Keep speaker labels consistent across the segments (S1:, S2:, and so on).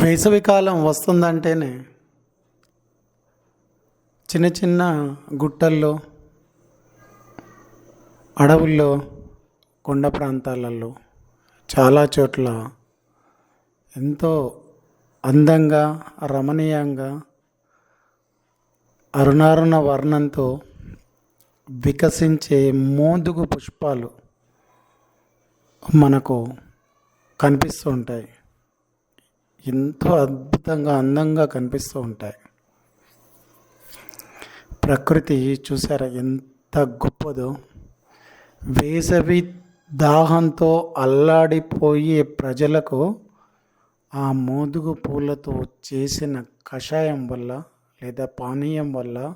S1: వేసవికాలం వస్తుందంటేనే చిన్న చిన్న గుట్టల్లో అడవుల్లో కొండ ప్రాంతాలలో చాలా చోట్ల ఎంతో అందంగా రమణీయంగా అరుణారుణ వర్ణంతో వికసించే మోదుగు పుష్పాలు మనకు కనిపిస్తూ ఉంటాయి. ఎంతో అద్భుతంగా అందంగా కనిపిస్తూ ఉంటాయి. ప్రకృతి చూసారా ఎంత గొప్పదో. వేసవి దాహంతో అల్లాడిపోయే ప్రజలకు ఆ మోదుగు పూలతో చేసిన కషాయం వల్ల లేదా పానీయం వల్ల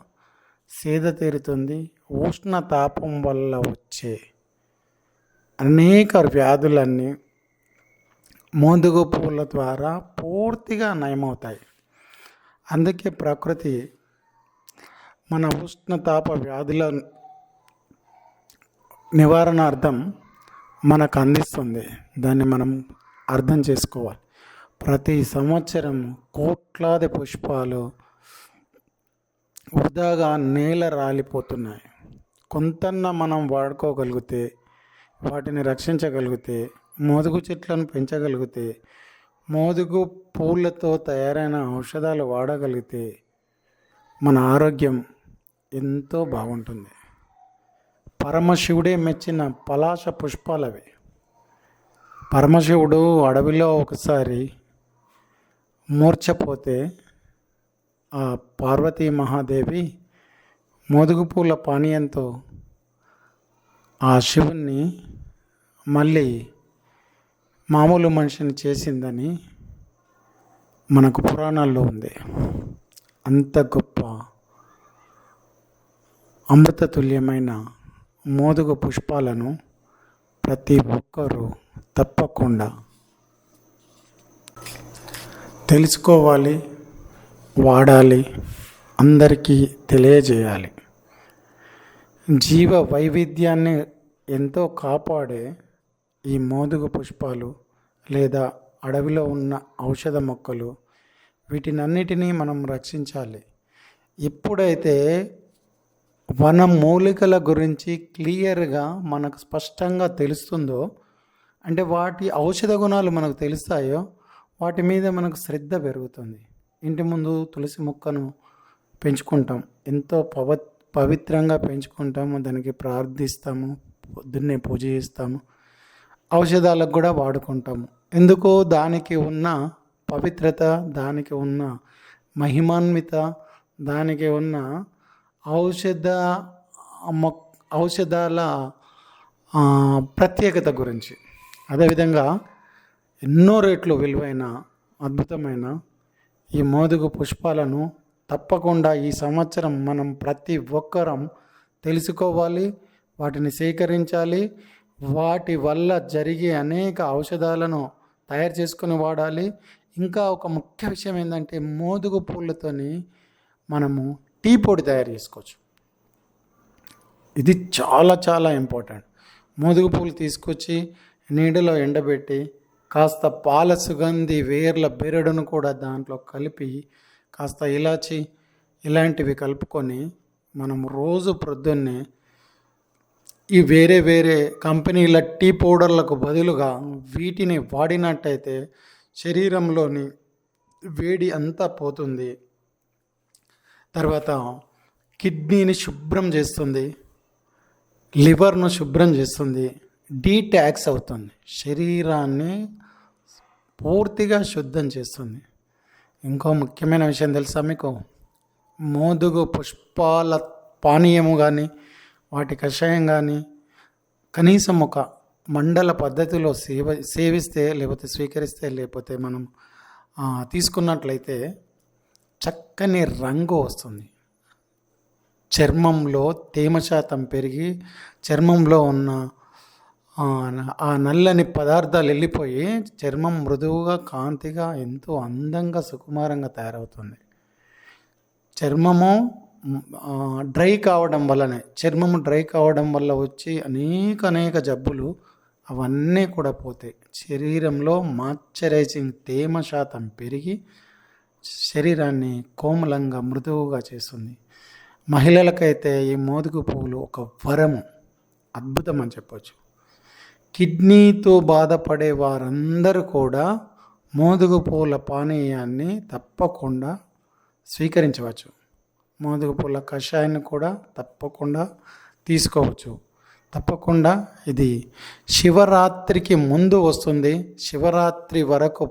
S1: సేద తీరుతుంది ఉష్ణ తాపం వల్ల వచ్చే అనేక వ్యాధులన్నీ మోదుగు పువ్వుల ద్వారా పూర్తిగా నయమవుతాయి. అందుకే ప్రకృతి మన ఉష్ణతాప వ్యాధుల నివారణార్థం మనకు అందిస్తుంది. దాన్ని మనం అర్థం చేసుకోవాలి. ప్రతి సంవత్సరం కోట్లాది పుష్పాలు వృధాగా నేల రాలిపోతున్నాయి. కొంతన్న మనం వాడుకోగలిగితే వాటిని రక్షించగలిగితే మోదుగు చెట్లను పెంచగలిగితే మోదుగు పూలతో తయారైన ఔషధాలు వాడగలిగితే మన ఆరోగ్యం ఎంతో బాగుంటుంది. పరమశివుడే మెచ్చిన పలాశ పుష్పాలవి. పరమశివుడు అడవిలో ఒకసారి మూర్ఛపోతే ఆ పార్వతీ మహాదేవి మోదుగు పూల పానీయంతో ఆ శివుణ్ణి మళ్ళీ మామూలు మనిషిని చేసిందని మనకు పురాణాల్లో ఉంది. అంత గొప్ప అమృతతుల్యమైన మోదుగ పుష్పాలను ప్రతి ఒక్కరూ తప్పకుండా తెలుసుకోవాలి వాడాలి అందరికీ తెలియజేయాలి. జీవ వైవిధ్యాన్ని ఎంతో కాపాడే ఈ మోదుగ పుష్పాలు లేదా అడవిలో ఉన్న ఔషధ మొక్కలు వీటినన్నిటినీ మనం రక్షించాలి. ఎప్పుడైతే వన మూలికల గురించి క్లియర్గా మనకు స్పష్టంగా తెలుస్తుందో అంటే వాటి ఔషధ గుణాలు మనకు తెలుస్తాయో వాటి మీద మనకు శ్రద్ధ పెరుగుతుంది. ఇంటి ముందు తులసి మొక్కను పెంచుకుంటాం. ఎంతో పవ పవిత్రంగా పెంచుకుంటాము. దానికి ప్రార్థిస్తాము. పొద్దున్నే పూజ చేస్తాము. ఔషధాలకు కూడా వాడుకుంటాము. ఎందుకు దానికి ఉన్న పవిత్రత దానికి ఉన్న మహిమాన్విత దానికి ఉన్న ఔషధ మొక్ ఔషధాల ప్రత్యేకత గురించి. అదేవిధంగా ఎన్నో రేట్లు విలువైన అద్భుతమైన ఈ మోదుగు పుష్పాలను తప్పకుండా ఈ సంవత్సరం మనం ప్రతి ఒక్కరం తెలుసుకోవాలి వాటిని సేకరించాలి వాటి వల్ల జరిగే అనేక ఔషధాలను తయారు చేసుకొని వాడాలి. ఇంకా ఒక ముఖ్య విషయం ఏంటంటే మోదుగు పూలతోని మనము టీ పొడి తయారు చేసుకోవచ్చు. ఇది చాలా చాలా ఇంపార్టెంట్. మోదుగు పూలు తీసుకొచ్చి నీడలో ఎండబెట్టి కాస్త పాల సుగంధి వేర్ల బెరడును కూడా దాంట్లో కలిపి కాస్త ఇలాచి ఇలాంటివి కలుపుకొని మనం రోజు ప్రొద్దున్నే ఈ వేరే వేరే కంపెనీల టీ పౌడర్లకు బదులుగా వీటిని వాడినట్టయితే శరీరంలోని వేడి అంతా పోతుంది. తర్వాత కిడ్నీని శుభ్రం చేస్తుంది. లివర్ను శుభ్రం చేస్తుంది. డీటాక్స్ అవుతుంది. శరీరాన్ని పూర్తిగా శుద్ధం చేస్తుంది. ఇంకో ముఖ్యమైన విషయం తెలుసా మీకు? మోదుగు పుష్పాల పానీయము కానీ వాటి కషాయం కానీ కనీసం ఒక మండల పద్ధతిలో సేవ సేవిస్తే లేకపోతే స్వీకరిస్తే లేకపోతే మనం తీసుకున్నట్లయితే చక్కని రంగు వస్తుంది. చర్మంలో తేమ శాతం పెరిగి చర్మంలో ఉన్న ఆ, నల్లని పదార్థాలు వెళ్ళిపోయి చర్మం మృదువుగా కాంతిగా ఎంతో అందంగా సుకుమారంగా తయారవుతుంది. చర్మము డ్రై కావడం వల్లనే చర్మము డ్రై కావడం వల్ల వచ్చి అనేక అనేక జబ్బులు అవన్నీ కూడా పోతాయి. శరీరంలో మాయిశ్చరైజింగ్ తేమ శాతం పెరిగి శరీరాన్ని కోమలంగా మృదువుగా చేస్తుంది. మహిళలకైతే ఈ మోదుగు పువ్వులు ఒక వరము. అద్భుతం అని చెప్పవచ్చు కిడ్నీతో బాధపడే వారందరూ కూడా మోదుగు పువ్వుల పానీయాన్ని తప్పకుండా స్వీకరించవచ్చు. మోదుగు పూల కషాయాన్ని కూడా తప్పకుండా తీసుకోవచ్చు. తప్పకుండా ఇది శివరాత్రికి ముందు వస్తుంది. శివరాత్రి వరకు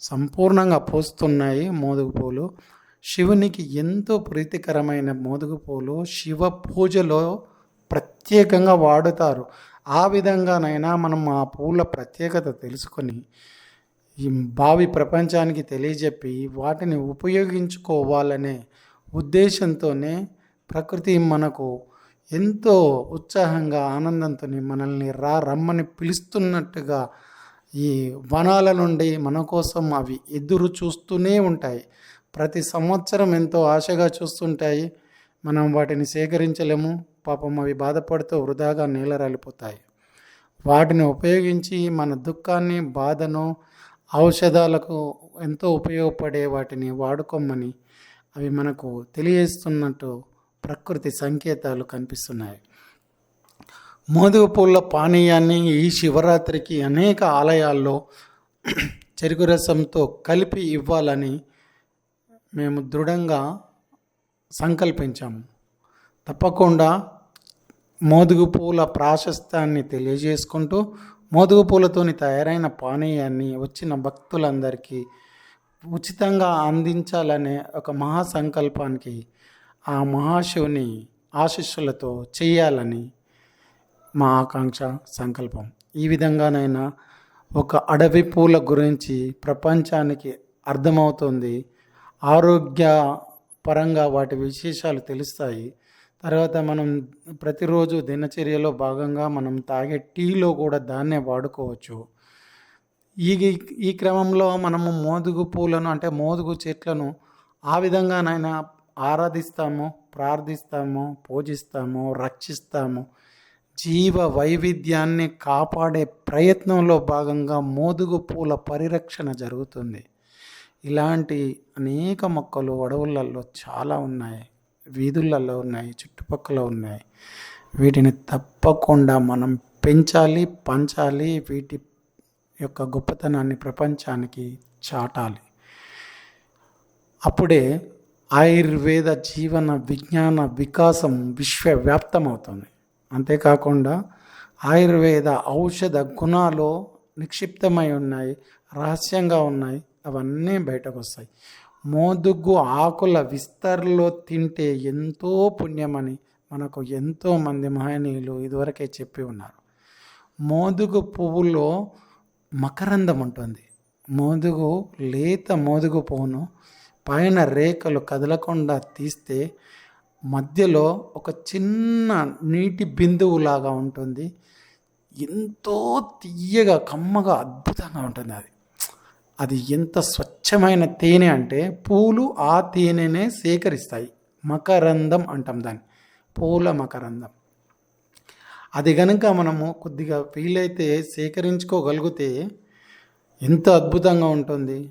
S1: సంపూర్ణంగా పోస్తున్నాయి మోదుగు పూలు శివునికి ఎంతో ప్రీతికరమైన మోదుగు పూలు శివ పూజలో ప్రత్యేకంగా వాడుతారు. ఆ విధంగానైనా మనం ఆ పూల ప్రత్యేకత తెలుసుకొని ఈ భావి ప్రపంచానికి తెలియజెప్పి వాటిని ఉపయోగించుకోవాలనే ఉద్దేశంతోనే ప్రకృతి మనకు ఎంతో ఉత్సాహంగా ఆనందంతో మనల్ని రా రమ్మని పిలుస్తున్నట్టుగా ఈ వనాల నుండి మన కోసం అవి ఎదురు చూస్తూనే ఉంటాయి. ప్రతి సంవత్సరం ఎంతో ఆశగా చూస్తుంటాయి. మనం వాటిని సేకరించలేము. పాపం అవి బాధపడుతూ వృధాగా నేలరాలిపోతాయి. వాటిని ఉపయోగించి మన దుఃఖాన్ని బాధను ఔషధాలకు ఎంతో ఉపయోగపడే వాటిని వాడుకోమని అవి మనకు తెలియజేస్తున్నట్టు ప్రకృతి సంకేతాలు కనిపిస్తున్నాయి. మోదుగు పూల పానీయాన్ని ఈ శివరాత్రికి అనేక ఆలయాల్లో చెరుకు రసంతో కలిపి ఇవ్వాలని మేము దృఢంగా సంకల్పించాము. తప్పకుండా మోదుగు పూల ప్రాశస్త్యాన్ని తెలియజేసుకుంటూ మోదుగు పూలతోని తయారైన పానీయాన్ని వచ్చిన భక్తులందరికీ ఉచితంగా అందించాలనే ఒక మహాసంకల్పానికి ఆ మహాశివుని ఆశీస్సులతో చేయాలని మా ఆకాంక్ష సంకల్పం. ఈ విధంగానైనా ఒక అడవి పూల గురించి ప్రపంచానికి అర్థమవుతుంది. ఆరోగ్య పరంగా వాటి విశేషాలు తెలుస్తాయి. తర్వాత మనం ప్రతిరోజు దినచర్యలో భాగంగా మనం తాగే టీలో కూడా దాన్నే వాడుకోవచ్చు. ఈ ఈ క్రమంలో మనము మోదుగు పూలను అంటే మోదుగు చెట్లను ఆ విధంగానైనా ఆరాధిస్తాము ప్రార్థిస్తాము పూజిస్తాము రక్షిస్తాము. జీవ వైవిధ్యాన్ని కాపాడే ప్రయత్నంలో భాగంగా మోదుగు పూల పరిరక్షణ జరుగుతుంది. ఇలాంటి అనేక మొక్కలు అడవులలో చాలా ఉన్నాయి వీధులలో ఉన్నాయి చుట్టుపక్కల ఉన్నాయి. వీటిని తప్పకుండా మనం పెంచాలి పంచాలి వీటి యొక్క గొప్పతనాన్ని ప్రపంచానికి చాటాలి. అప్పుడే ఆయుర్వేద జీవన విజ్ఞాన వికాసం విశ్వవ్యాప్తమవుతుంది. అంతేకాకుండా ఆయుర్వేద ఔషధ గుణాలు నిక్షిప్తమై ఉన్నాయి రహస్యంగా ఉన్నాయి అవన్నీ బయటకు వస్తాయి మోదుగు ఆకుల విస్తరలో తింటే ఎంతో పుణ్యమని మనకు ఎంతోమంది మహనీయులు ఇదివరకే చెప్పి ఉన్నారు. మోదుగు పువ్వులో మకరందం ఉంటుంది మోదుగు లేత మోదుగు పువ్వును పైన రేఖలు కదలకుండా తీస్తే మధ్యలో ఒక చిన్న నీటి బిందువులాగా ఉంటుంది. ఎంతో తీయగా కమ్మగా అద్భుతంగా ఉంటుంది అది. అది ఎంత స్వచ్ఛమైన తేనె అంటే పూలు ఆ తేనెనే సేకరిస్తాయి. మకరందం అంటాం దాన్ని. పూల మకరందం. అది కనుక మనము కొద్దిగా వీలైతే సేకరించుకోగలిగితే ఎంత అద్భుతంగా ఉంటుంది.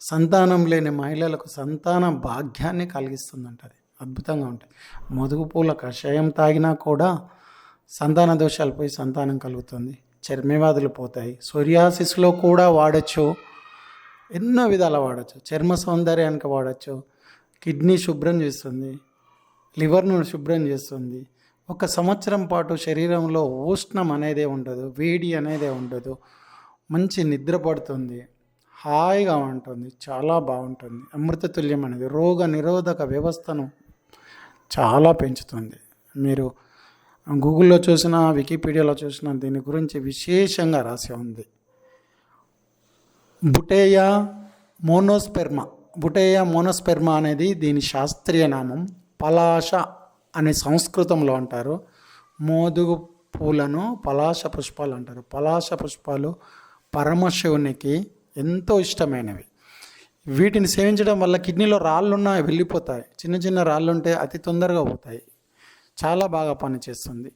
S1: సంతానం లేని మహిళలకు సంతాన భాగ్యాన్ని కలిగిస్తుందంట అది అద్భుతంగా ఉంటుంది. మధుగు పూల కషాయం తాగినా కూడా సంతాన దోషాలు పోయి సంతానం కలుగుతుంది. చర్మవ్యాధులు పోతాయి. సోరియాసిస్లో కూడా వాడచ్చు. ఎన్నో విధాలు వాడచ్చు. చర్మ సౌందర్యానికి వాడచ్చు. కిడ్నీ శుభ్రం చేస్తుంది. లివర్ను శుభ్రం చేస్తుంది. ఒక సంవత్సరం పాటు శరీరంలో ఉష్ణం అనేదే ఉండదు వేడి అనేదే ఉండదు. మంచి నిద్ర పడుతుంది హాయిగా ఉంటుంది చాలా బాగుంటుంది. అమృతతుల్యం అనేది రోగ నిరోధక వ్యవస్థను చాలా పెంచుతుంది. మీరు గూగుల్లో చూసినా వికీపీడియాలో చూసినా దీని గురించి విశేషంగా రాసి ఉంది. బుటేయా మోనోస్పెర్మా. బుటేయా మోనోస్పెర్మా అనేది దీని శాస్త్రీయ నామం పలాష అనే సంస్కృతంలో అంటారు. మోదుగు పూలను పలాశ పుష్పాలు అంటారు. పలాశ పుష్పాలు పరమశివునికి ఎంతో ఇష్టమైనవి. వీటిని సేవించడం వల్ల కిడ్నీలో రాళ్ళున్నా వెళ్ళిపోతాయి. చిన్న చిన్న రాళ్ళు ఉంటే అతి తొందరగా పోతాయి. చాలా బాగా పనిచేస్తుంది.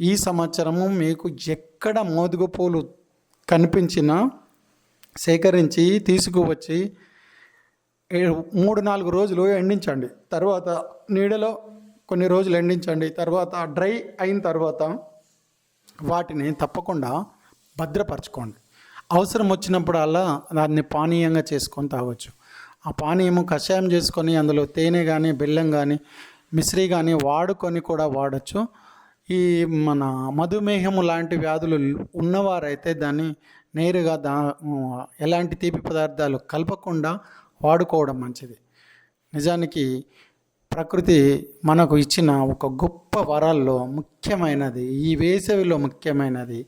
S1: ఈ సంవత్సరము మీకు ఎక్కడ మోదుగు పూలు కనిపించినా సేకరించి తీసుకువచ్చి ఏ- మూడు నాలుగు రోజులు ఎండించండి. తర్వాత నీడలో కొన్ని రోజులు ఎండించండి. తర్వాత డ్రై అయిన తర్వాత వాటిని తప్పకుండా భద్రపరచుకోండి. అవసరం వచ్చినప్పుడల్లా దాన్ని పానీయంగా చేసుకొని తాగొచ్చు. ఆ పానీయము కషాయం చేసుకొని అందులో తేనె కానీ బెల్లం కానీ మిశ్రీ కానీ వాడుకొని కూడా వాడచ్చు. ఈ మన మధుమేహము లాంటి వ్యాధులు ఉన్నవారైతే దాన్ని నేరుగా దా ఎలాంటి తీపి పదార్థాలు కలపకుండా వాడుకోవడం మంచిది. నిజానికి ప్రకృతి మనకు ఇచ్చిన ఒక గొప్ప వరాల్లో ముఖ్యమైనది ఈ వేసవిలో ముఖ్యమైనది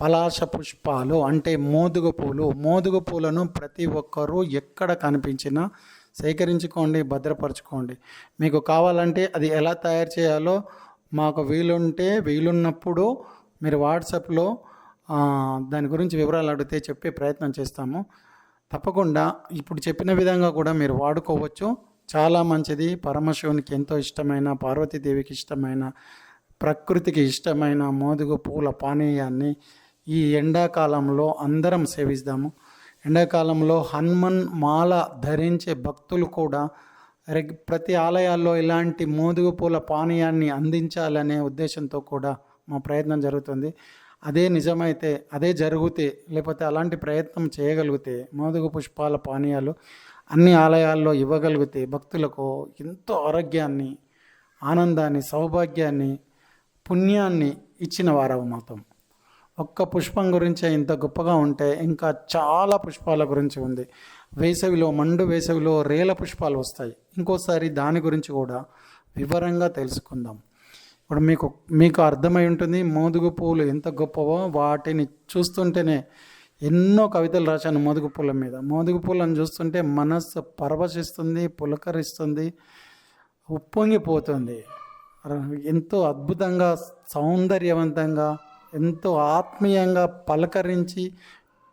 S1: పలాస పుష్పాలు అంటే మోదుగ పూలు. మోదుగ పూలను ప్రతి ఒక్కరూ ఎక్కడ కనిపించినా సేకరించుకోండి భద్రపరచుకోండి. మీకు కావాలంటే అది ఎలా తయారు చేయాలో మాకు వీలుంటే వీలున్నప్పుడు మీరు వాట్సాప్లో దాని గురించి వివరాలు అడిగితే చెప్పే ప్రయత్నం చేస్తాము. తప్పకుండా ఇప్పుడు చెప్పిన విధంగా కూడా మీరు వాడుకోవచ్చు. చాలా మంచిది. పరమశివునికి ఎంతో ఇష్టమైన పార్వతీదేవికి ఇష్టమైన ప్రకృతికి ఇష్టమైన మోదుగు పూల పానీయాన్ని ఈ ఎండాకాలంలో అందరం సేవిస్తాము. ఎండాకాలంలో హనుమన్ మాల ధరించే భక్తులు కూడా రెగ్ ప్రతి ఆలయాల్లో ఇలాంటి మోదుగు పూల పానీయాన్ని అందించాలనే ఉద్దేశంతో కూడా మా ప్రయత్నం జరుగుతుంది. అదే నిజమైతే అదే జరిగితే లేకపోతే అలాంటి ప్రయత్నం చేయగలిగితే మోదుగు పుష్పాల పానీయాలు అన్ని ఆలయాల్లో ఇవ్వగలిగితే భక్తులకు ఎంతో ఆరోగ్యాన్ని ఆనందాన్ని సౌభాగ్యాన్ని పుణ్యాన్ని ఇచ్చిన వారవు మాతం ఒక్క పుష్పం గురించే ఇంత గొప్పగా ఉంటే ఇంకా చాలా పుష్పాల గురించి ఉంది. వేసవిలో మండు వేసవిలో రేల పుష్పాలు వస్తాయి. ఇంకోసారి దాని గురించి కూడా వివరంగా తెలుసుకుందాం. ఇప్పుడు మీకు మీకు అర్థమై ఉంటుంది మోదుగు పువ్వులు ఎంత గొప్పవో వాటిని చూస్తుంటేనే ఎన్నో కవితలు రాశాను మోదుగు పూల మీద. మోదుగు పూలను చూస్తుంటే మనస్సు పరవశిస్తుంది పులకరిస్తుంది ఉప్పొంగిపోతుంది. ఎంతో అద్భుతంగా సౌందర్యవంతంగా ఎంతో ఆత్మీయంగా పలకరించి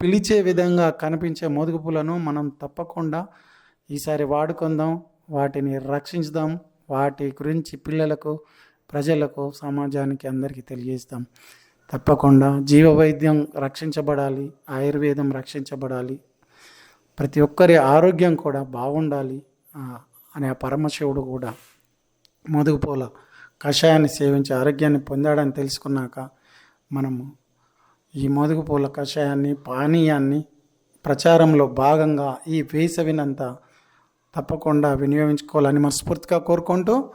S1: పిలిచే విధంగా కనిపించే మోదుగు పూలను మనం తప్పకుండా ఈసారి వాడుకుందాం వాటిని రక్షించుదాం వాటి గురించి పిల్లలకు ప్రజలకు సమాజానికి అందరికీ తెలియజేస్తాం. తప్పకుండా జీవ వైద్యం రక్షించబడాలి ఆయుర్వేదం రక్షించబడాలి. ప్రతి ఒక్కరి ఆరోగ్యం కూడా బాగుండాలి అనే పరమశివుడు కూడా మోదుగుపూల కషాయాన్ని సేవించి ఆరోగ్యాన్ని పొందాడని తెలుసుకున్నాక మనము ఈ మోదుగుపూల కషాయాన్ని పానీయాన్ని ప్రచారంలో భాగంగా ఈ వేసవినంతా తప్పకుండా వినియోగించుకోవాలని మనస్ఫూర్తిగా కోరుకుంటూ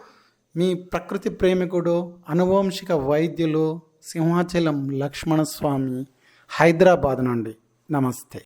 S1: మీ ప్రకృతి ప్రేమికుడు అనువంశిక వైద్యులు సింహాచలం లక్ష్మణస్వామి హైదరాబాద్ నుండి. నమస్తే.